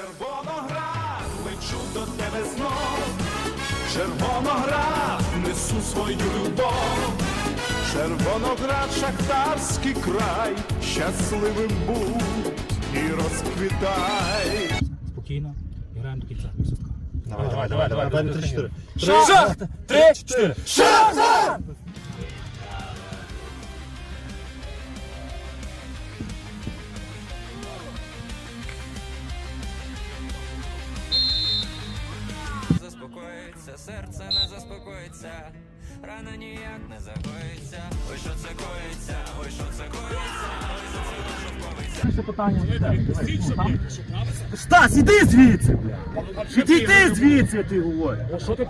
Червоноград, лечу до тебе знов. Червоноград, несу свою любов. Червоноград, шахтарський край, щасливим будь і розквітай. Спокійно, граємо до кінця. Давай, давай, давай, давай, на три, чотири. Ша! Три, чотири. Заспокоїться, серце не заспокоїться, рана ніяк не загоїться. Ой, що це коїться, ой, що це коїться, ой, за це дуже Це питання. Стас, іди звідси, бля! Іди звідси, ти ти